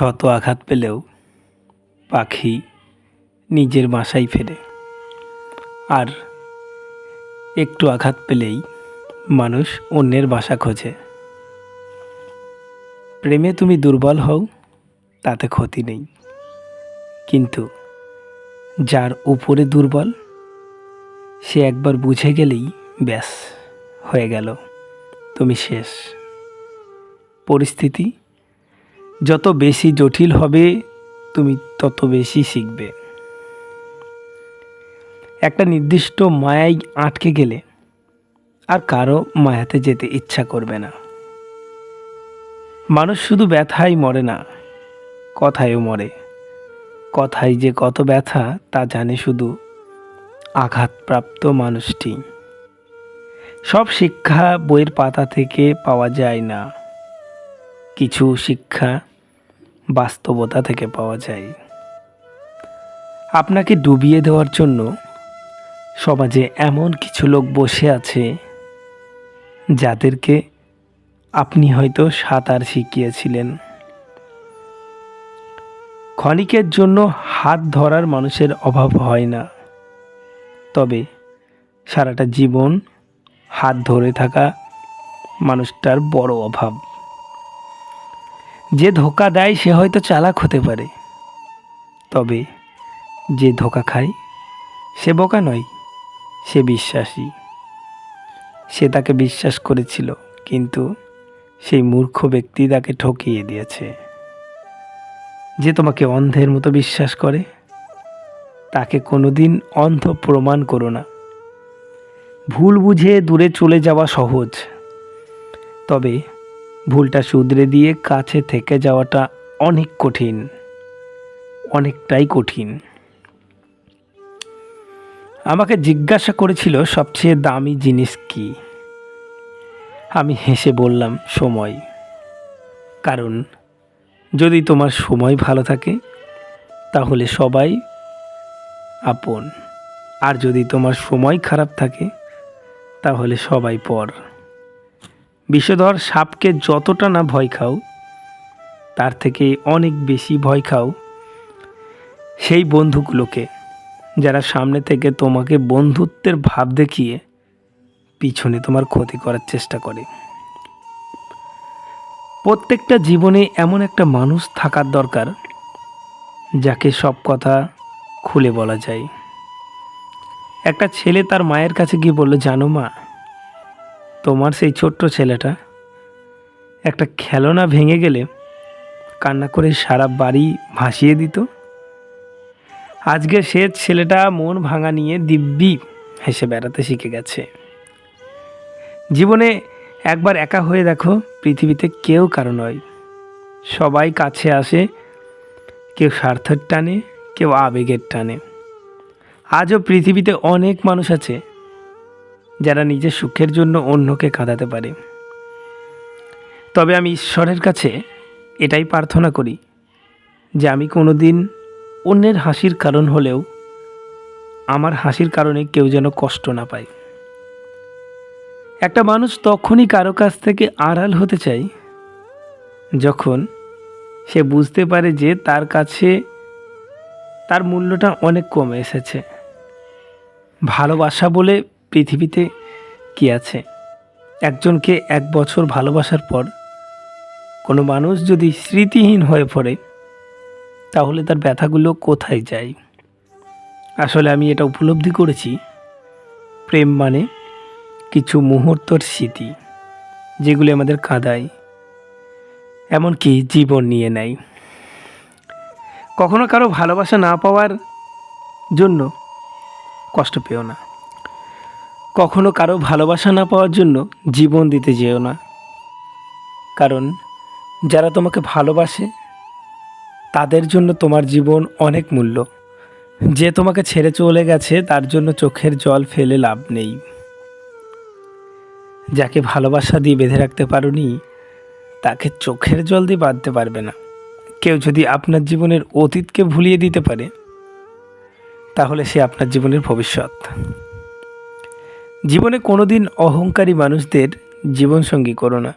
শত আঘাত পেলেও পাখি নিজের বাসায় ফেরে। আর একটু আঘাত পেলেই মানুষ অন্যের বাসা খোঁজে। প্রেমে তুমি দুর্বল হও, তাতে ক্ষতি নেই। কিন্তু যার উপরে দুর্বল, সে একবার বুঝে গেলেই ব্যাস, হয়ে গেল। তুমি শেষ। পরিস্থিতি যত বেশি জটিল হবে, তুমি তত বেশি শিখবে। একটা নির্দিষ্ট মায়ায় আটকে গেলে আর কারও মায়াতে যেতে ইচ্ছা করবে না। মানুষ শুধু ব্যথাই মরে না, কথায়ও মরে। কথায় যে কত ব্যথা, তা জানে শুধু আঘাতপ্রাপ্ত মানুষটি। সব শিক্ষা বইয়ের পাতা থেকে পাওয়া যায় না। কিছু শিক্ষা বাস্তবতা থেকে পাওয়া যায়। আপনাকে ডুবিয়ে দেওয়ার জন্য সমাজে এমন কিছু লোক বসে আছে, যাদেরকে আপনি হয়তো সাঁতার শিখিয়েছিলেন। ক্ষণিকের জন্য হাত ধরার মানুষের অভাব হয় না। তবে সারাটা জীবন হাত ধরে থাকা মানুষটার বড় অভাব। যে ধোকা দেয় সে হয়তো চালাক হতে পারে। তবে যে ধোকা খায়, সে বোকা নয়, সে বিশ্বাসী। সে তাকে বিশ্বাস করেছিল, কিন্তু সেই মূর্খ ব্যক্তি তাকে ঠকিয়ে দিয়েছে। যে তোমাকে অন্ধের মতো বিশ্বাস করে, তাকে কোনোদিন অন্ধ প্রমাণ করো না। ভুল বুঝে দূরে চলে যাওয়া সহজ। তবে ভুলটা শুধরে দিয়ে কাছে থেকে যাওয়াটা অনেক কঠিন, অনেকটাই কঠিন। আমাকে জিজ্ঞাসা করেছিল সবচেয়ে দামি জিনিস কি। আমি হেসে বললাম, সময়। কারণ যদি তোমার সময় ভালো থাকে, তাহলে সবাই আপন। আর যদি তোমার সময় খারাপ থাকে, তাহলে সবাই পর। বিষধর সাপকে যতটা না ভয় খাও, তার থেকে অনেক বেশি ভয় খাও সেই বন্ধুগুলোকে, যারা সামনে থেকে তোমাকে বন্ধুত্বের ভাব দেখিয়ে পিছনে তোমার ক্ষতি করার চেষ্টা করে। প্রত্যেকটা জীবনে এমন একটা মানুষ থাকার দরকার, যাকে সব কথা খুলে বলা যায়। একটা ছেলে তার মায়ের কাছে গিয়ে বলল, জানো মা তোমার সেই ছোট্ট ছেলেটা একটা খেলনা ভেঙে গেলে কান্না করে সারা বাড়ি ভাসিয়ে দিত। আজকে সে ছেলেটা মন ভাঙা নিয়ে দিব্যি হেসে বেড়াতে শিখে গেছে। জীবনে একবার একা হয়ে দেখো, পৃথিবীতে কেউ কারও নয়। সবাই কাছে আসে, কেউ স্বার্থের টানে, কেউ আবেগের টানে। আজও পৃথিবীতে অনেক মানুষ আছে যারা নিজের সুখের জন্য অন্যকে কাঁদাতে পারে। তবে আমি ঈশ্বরের কাছে এটাই প্রার্থনা করি যে আমি কোনো দিন অন্যের হাসির কারণ হলেও আমার হাসির কারণে কেউ যেন কষ্ট না পায়। একটা মানুষ তখনই কারও কাছ থেকে আড়াল হতে চায় যখন সে বুঝতে পারে যে তার কাছে তার মূল্যটা অনেক কমে এসেছে। ভালোবাসা বলে পৃথিবীতে কি আছে? একজনকে এক বছর ভালোবাসার পর কোনো মানুষ যদি স্মৃতিহীন হয়ে পড়ে, তাহলে তার ব্যথাগুলো কোথায় যায়? আসলে আমি এটা উপলব্ধি করেছি, প্রেম মানে কিছু মুহূর্তর স্মৃতি, যেগুলি আমাদের কাঁদায়, এমনকি জীবন নিয়ে নেয়। কখনো কারও ভালোবাসা না পাওয়ার জন্য কষ্ট পেও না। কখনো কারও ভালোবাসা না পাওয়ার জন্য জীবন দিতে যেও না। কারণ যারা তোমাকে ভালোবাসে, তাদের জন্য তোমার জীবন অনেক মূল্য। যে তোমাকে ছেড়ে চলে গেছে, তার জন্য চোখের জল ফেলে লাভ নেই। যাকে ভালোবাসা দিয়ে বেঁধে রাখতে পারোনি, তাকে চোখের জল দিয়ে বাঁধতে পারবে না। কেউ যদি আপনার জীবনের অতীতকে ভুলিয়ে দিতে পারে, তাহলে সে আপনার জীবনের ভবিষ্যৎ। জীবনে কোনোদিন অহংকারী মানুষদের জীবনসঙ্গী করো না।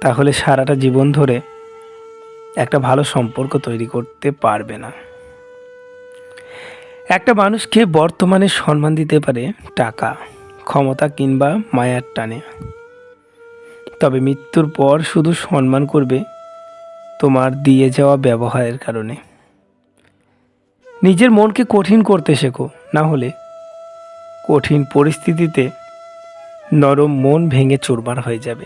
তাহলে সারাটা জীবন ধরে একটা ভালো সম্পর্ক তৈরি করতে পারবে না। একটা মানুষকে বর্তমানে সম্মান দিতে পারে টাকা, ক্ষমতা কিংবা মায়ার টানে। তবে মৃত্যুর পর শুধু সম্মান করবে তোমার দিয়ে যাওয়া ব্যবহারের কারণে। নিজের মনকে কঠিন করতে শেখো, না হলে কঠিন পরিস্থিতিতে নরম মন ভেঙে চুরমার হয়ে যাবে।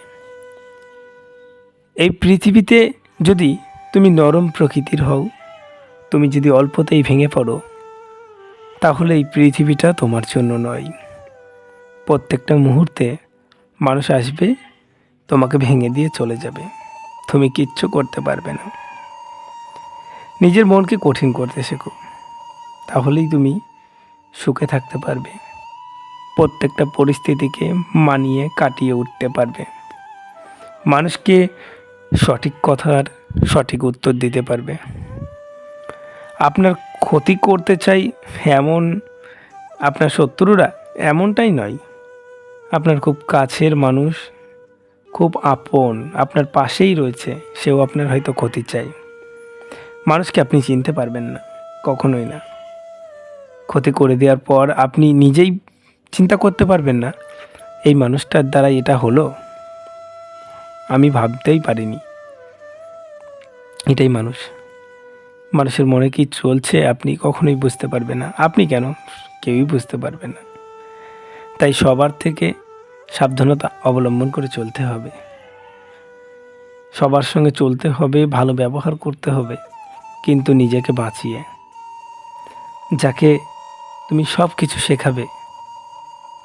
এই পৃথিবীতে যদি তুমি নরম প্রকৃতির হও, তুমি যদি অল্পতেই ভেঙে পড়ো, তাহলে এই পৃথিবীটা তোমার জন্য নয়। প্রত্যেকটা মুহূর্তে মানুষ আসবে, তোমাকে ভেঙে দিয়ে চলে যাবে। তুমি কিচ্ছু করতে পারবে না। নিজের মনকে কঠিন করতে শেখো। তাহলেই তুমি সুখে থাকতে পারবে। প্রত্যেকটা পরিস্থিতিকে মানিয়ে কাটিয়ে উঠতে পারবে। মানুষকে সঠিক কথার সঠিক উত্তর দিতে পারবে। আপনার ক্ষতি করতে চাই এমন, আপনার শত্রুরা এমনটাই নয়। আপনার খুব কাছের মানুষ, খুব আপন, আপনার পাশেই রয়েছে, সেও আপনার হয়তো ক্ষতি চাই মানুষকে আপনি চিনতে পারবেন না, কখনোই না। ক্ষতি করে দেওয়ার পর আপনি নিজেই চিন্তা করতে পারবেন না। এই মানুষটার দ্বারা এটা হলো। আমি ভাবতেই পারিনি। এটাই মানুষ। মানুষের মনে কি চলছে আপনি কখনোই বুঝতে পারবেন না। আপনি কেন? কেউই বুঝতে পারবে না। তাই সবার থেকে সাবধানতা অবলম্বন করে চলতে হবে। সবার সঙ্গে চলতে হবে, ভালো ব্যবহার করতে হবে, কিন্তু নিজেকে বাঁচিয়ে। যাকে তুমি সব কিছু শেখাবে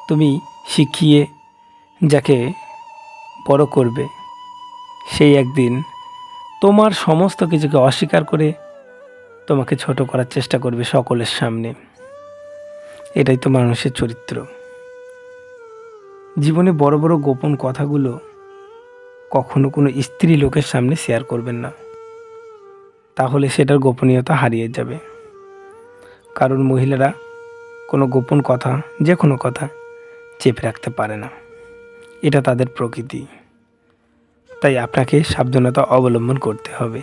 তুমি শিখিয়ে যাকে বড় করবে, সেই একদিন তোমার সমস্ত কিছুকে অস্বীকার করে তোমাকে ছোট করার চেষ্টা করবে সকলের সামনে। এটাই তো মানুষের চরিত্র। জীবনে বড় বড় গোপন কথাগুলো কখনো কোনো স্ত্রী লোকের সামনে শেয়ার করবেন না। তাহলে সেটার গোপনীয়তা হারিয়ে যাবে। কারণ মহিলারা কোনো গোপন কথা, যে কোনো কথা চেপে রাখতে পারে না। এটা তাদের প্রকৃতি। তাই আপনাকে সাবধানতা অবলম্বন করতে হবে।